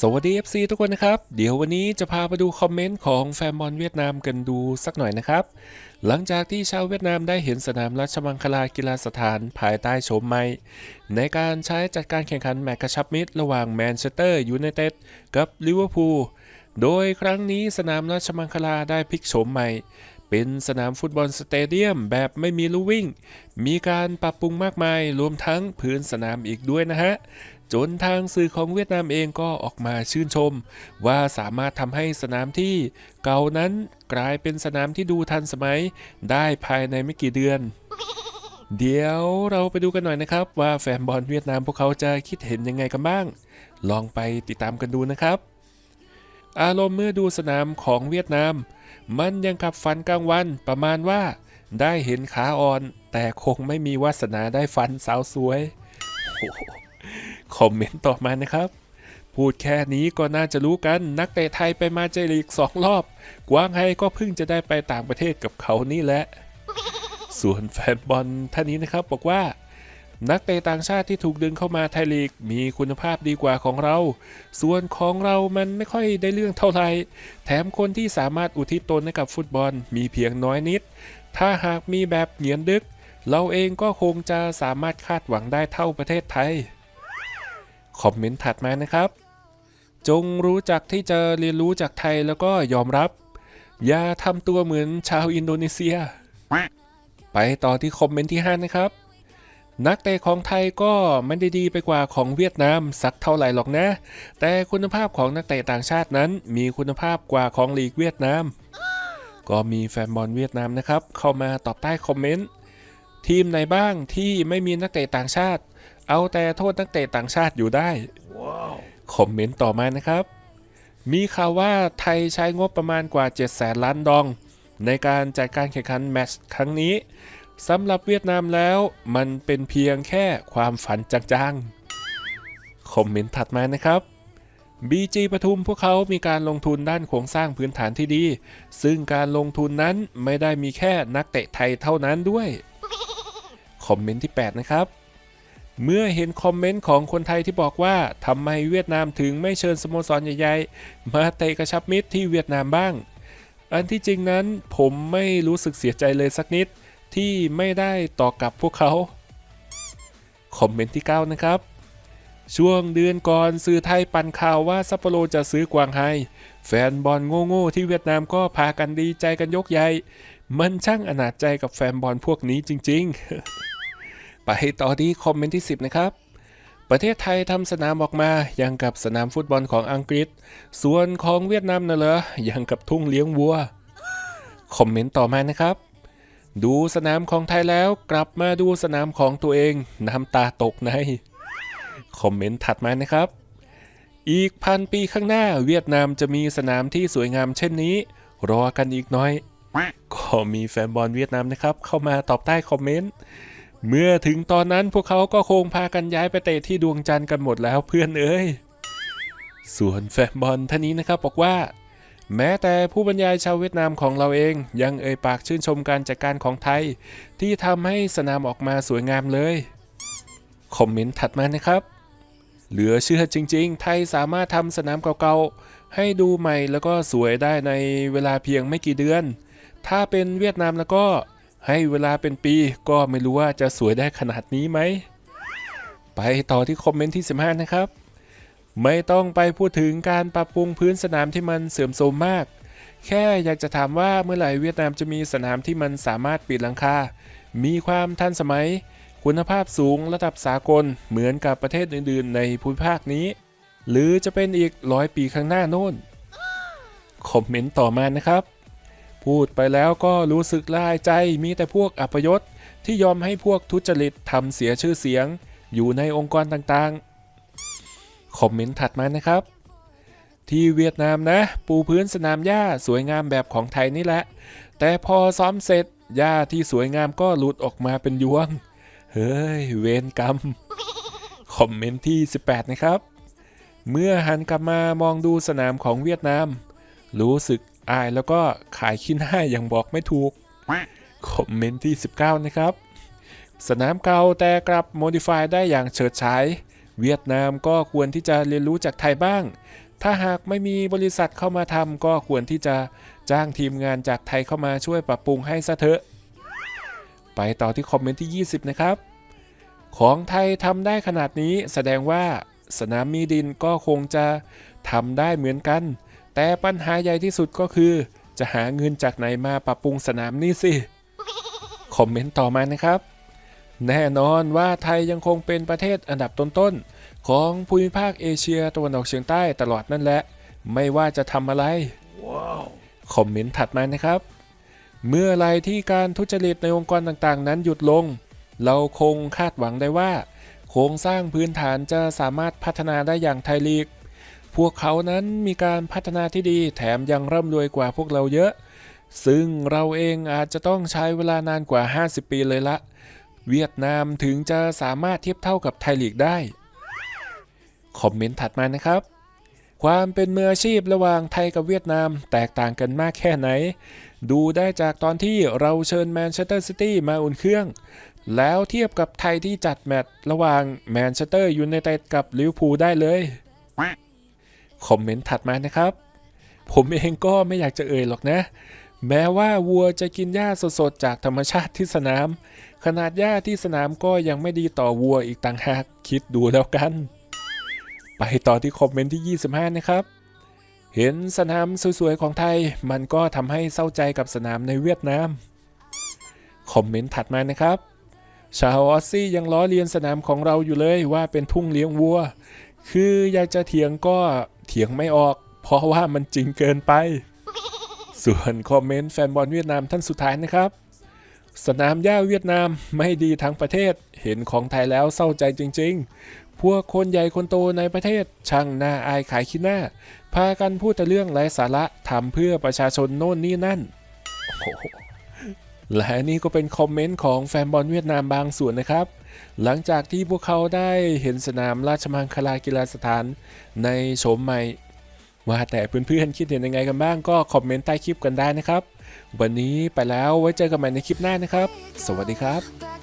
สวัสดี FC ทุกคนนะครับ เดี๋ยววันนี้จะพาไปดูคอมเมนต์ของแฟนบอลเวียดนามกันดูสักหน่อยนะครับ หลังจากที่ชาวเวียดนามได้เห็นสนามราชมังคลากีฬาสถานภายใต้โฉมใหม่ ในการใช้จัดการแข่งขันแมตช์กระชับมิตรระหว่างแมนเชสเตอร์ยูไนเต็ดกับลิเวอร์พูลโดยครั้งนี้สนามราชมังคลาได้พลิกโฉมใหม่ เป็นสนามฟุตบอลสเตเดียมแบบไม่มีลู่วิ่ง มีการปรับปรุงมากมายรวมทั้งพื้นสนามอีกด้วยนะฮะ จนทางสื่อของเวียดนามเองก็ออกมาชื่นชม ว่าสามารถทำให้สนามที่เก่านั้นกลายเป็นสนามที่ดูทันสมัยได้ภายในไม่กี่เดือนเดี๋ยวเราไปดูกันหน่อยนะครับว่าแฟนบอลเวียดนามพวกเขาจะคิดเห็นยังไงกันบ้าง ลองไปติดตามกันดูนะครับ อารมณ์เมื่อดูสนามของเวียดนาม มันยังกับฟันกลางวันประมาณว่า ได้เห็นขาอ่อน แต่คงไม่มีวาสนาได้ฟันสาวสวยโอ้ คอมเมนต์ต่อมานะครับ พูดแค่นี้ก็น่าจะรู้กันนักเตะไทยไปมาเจลีกสองรอบ กวางไฮก็เพิ่งจะได้ไปต่างประเทศกับเขานี่แหละ ส่วนแฟนบอลท่านนี้นะครับบอกว่านักเตะต่างชาติที่ถูกดึงเข้ามาไทยลีกมีคุณภาพดีกว่าของเรา ส่วนของเรามันไม่ค่อยได้เรื่องเท่าไหร่ แถมคนที่สามารถอุทิศตนให้กับฟุตบอลมีเพียงน้อยนิด ถ้าหากมีแบบเหงียนดึก เราเองก็คงจะสามารถคาดหวังได้เท่าประเทศไทย คอมเมนต์ถัดมานะครับ จงรู้จักที่จะเรียนรู้จากไทยแล้วก็ยอมรับ อย่าทำตัวเหมือนชาวอินโดนีเซีย ไปต่อที่คอมเมนต์ที่ 5 นะครับ นักเตะของไทยก็ไม่ได้ดีไปกว่าของเวียดนามสักเท่าไหร่หรอกนะ แต่คุณภาพของนักเตะต่างชาตินั้น มีคุณภาพกว่าของลีกเวียดนาม ก็มีแฟนบอลเวียดนามนะครับ เข้ามาตอบใต้คอมเมนต์ทีมไหนบ้างที่ไม่มีนักเตะต่างชาติ เอาแต่โทษนักเตะต่างชาติอยู่ได้ คอมเมนต์ต่อมานะครับ มีข่าวว่าไทยใช้งบประมาณกว่า7แสนล้านดอง ในการจัดการแข่งขันแมตช์ครั้งนี้สำหรับเวียดนามแล้วมันเป็นเพียงแค่ความฝันจางๆ คอมเมนต์ถัดมานะครับ BG ปทุมพวกเขามีการลงทุนด้านโครงสร้างพื้นฐานที่ดี ซึ่งการลงทุนนั้นไม่ได้มีแค่นักเตะไทยเท่านั้นด้วย คอมเมนต์ที่ 8 นะครับ เมื่อเห็นคอมเมนต์ของคนไทยที่บอกว่าทำไมเวียดนามถึงไม่เชิญสโมสรใหญ่ๆ มาเตะกระชับมิตรที่เวียดนามบ้าง อันที่จริงนั้นผมไม่รู้สึกเสียใจเลยสักนิดที่ไม่ได้ต่อกลับพวกเขา คอมเมนต์ที่ 9 นะครับ ช่วงเดือนก่อนสื่อไทยปั่นข่าวว่าซัปโปโรจะซื้อกวางไฮแฟนบอลโง่ๆที่เวียดนามก็พากันดีใจกันยกใหญ่ มันช่างอนาจใจกับแฟนบอลพวกนี้จริง ๆ ไปต่อที่คอมเมนต์ที่ 10 นะครับ ประเทศไทยทำสนามออกมายังกับสนามฟุตบอลของอังกฤษ ส่วนของเวียดนามน่ะเหรอยังกับทุ่งเลี้ยงวัว คอมเมนต์ต่อมานะครับ ดูสนามของไทยแล้วกลับมาดูสนามของตัวเองน้ำตาตกใน คอมเมนต์ถัดมานะครับ อีกพันปีข้างหน้าเวียดนามจะมีสนามที่สวยงามเช่นนี้ รอกันอีกน้อย ก็มีแฟนบอลเวียดนามนะครับ เข้ามาตอบใต้คอมเมนต์ เมื่อถึงตอนนั้นพวกเขาก็คงพากันย้ายไปเตะที่ดวงจันทร์กันหมดแล้วเพื่อนเอ้ย ส่วนแฟนบอลท่านนี้นะครับบอกว่า แม้แต่ผู้บรรยายชาวเวียดนามของเราเองยังเอ่ยปากชื่นชมการจัดการของไทย ที่ทำให้สนามออกมาสวยงามเลย คอมเมนต์ถัดมานะครับ เหลือเชื่อจริง ๆ ไทยสามารถทำสนามเก่าๆ ให้ดูใหม่แล้วก็สวยได้ในเวลาเพียงไม่กี่เดือน ถ้าเป็นเวียดนามแล้วก็ ให้เวลาเป็นปีก็ไม่รู้ว่าจะสวยได้ขนาดนี้ไหม ไปต่อที่คอมเมนต์ที่ 15 นะครับ ไม่ต้องไปพูดถึงการปรับปรุงพื้นสนามที่มันเสื่อมโทรมมาก แค่อยากจะถามว่าเมื่อไหร่เวียดนามจะมีสนามที่มันสามารถปิดหลังคา มีความทันสมัย คุณภาพสูงระดับสากลเหมือนกับประเทศอื่นๆ ในภูมิภาคนี้ หรือจะเป็นอีกร้อยปีข้างหน้าโน่นคอมเมนต์ต่อมานะครับ พูดไปแล้วก็รู้สึกละอายใจมีแต่พวกอัปยศที่ยอมให้พวกทุจริตทำเสียชื่อเสียง อยู่ในองค์กรต่างๆ คอมเมนต์ถัดมานะครับ ที่เวียดนามนะ ปูพื้นสนามหญ้าสวยงามแบบของไทยนี่แหละ แต่พอซ้อมเสร็จหญ้าที่สวยงามก็หลุดออกมาเป็นยวง เฮ้ย เวรกรรม คอมเมนต์ที่ 18 นะครับ เมื่อหันกลับมามองดูสนามของเวียดนาม รู้สึก อายแล้วก็ขายขี้หน้าอย่างบอกไม่ถูก คอมเมนต์ที่ 19 นะครับ สนามเก่าแต่กลับโมดิฟายได้อย่างเฉิดฉาย เวียดนามก็ควรที่จะเรียนรู้จากไทยบ้าง ถ้าหากไม่มีบริษัทเข้ามาทำก็ควรที่จะจ้างทีมงานจากไทยเข้ามาช่วยปรับปรุงให้ซะเถอะ ไปต่อที่คอมเมนต์ที่ 20 นะครับ ของไทยทำได้ขนาดนี้แสดงว่าสนามมีดินก็คงจะทำได้เหมือนกัน แต่ปัญหาใหญ่ที่สุดก็คือ จะหาเงินจากไหนมาปรับปรุงสนามนี่สิ คอมเมนต์ต่อมานะครับ แน่นอนว่าไทยยังคงเป็นประเทศอันดับต้นๆ ของภูมิภาคเอเชียตะวันออกเฉียงใต้ตลอดนั่นแหละ ไม่ว่าจะทำอะไร คอมเมนต์ถัดมานะครับ เมื่อไรที่การทุจริตในองค์กรต่างๆ นั้นหยุดลง เราคงคาดหวังได้ว่า โครงสร้างพื้นฐานจะสามารถพัฒนาได้อย่างไทยลีก พวกเขานั้นมีการพัฒนาที่ดีแถมยังร่ำรวยกว่าพวกเราเยอะ ซึ่งเราเองอาจจะต้องใช้เวลานานกว่า 50 ปีเลยละ เวียดนามถึงจะสามารถเทียบเท่ากับไทยลีกได้ คอมเมนต์ถัดมานะครับ ความเป็นมืออาชีพระหว่างไทยกับเวียดนามแตกต่างกันมากแค่ไหน ดูได้จากตอนที่เราเชิญแมนเชสเตอร์ซิตี้มาอุ่นเครื่อง แล้วเทียบกับไทยที่จัดแมตช์ระหว่างแมนเชสเตอร์ยูไนเต็ดกับลิเวอร์พูลได้เลย คอมเมนต์ถัดมานะครับ ผมเองก็ไม่อยากจะเอ่ยหรอกนะ แม้ว่าวัวจะกินหญ้าสดๆจากธรรมชาติที่สนาม ขนาดหญ้าที่สนามก็ยังไม่ดีต่อวัวอีกต่างหากคิดดูแล้วกัน ไปต่อที่คอมเมนต์ที่ 25 นะครับเห็นสนามสวยๆ ของไทยมันก็ทำให้เศร้าใจกับสนามในเวียดนาม คอมเมนต์ถัดมานะครับ ชาวออสซี่ยังล้อเลียนสนามของเราอยู่เลยว่าเป็นทุ่งเลี้ยงวัว คืออยากจะเถียงก็เถียงไม่ออก เพราะว่ามันจริงเกินไป ส่วนคอมเมนต์แฟนบอลเวียดนามท่านสุดท้ายนะครับ สนามหญ้าเวียดนามไม่ดีทั้งประเทศ เห็นของไทยแล้วเศร้าใจจริง ๆ พวกคนใหญ่คนโตในประเทศ ช่างน่าอายขายขี้หน้า พากันพูดแต่เรื่องไร้สาระทำเพื่อประชาชนโน่นนี่นั่นและนี่ก็เป็นคอมเมนต์ของแฟนบอลเวียดนามบางส่วนนะครับ หลังจากที่พวกเขาได้เห็นสนามราชมังคลากีฬาสถานในโฉมใหม่ ว่าแต่เพื่อนๆคิดเห็นยังไงกันบ้างก็คอมเมนต์ใต้คลิปกันได้นะครับ วันนี้ไปแล้วไว้เจอกันใหม่ในคลิปหน้านะครับ สวัสดีครับ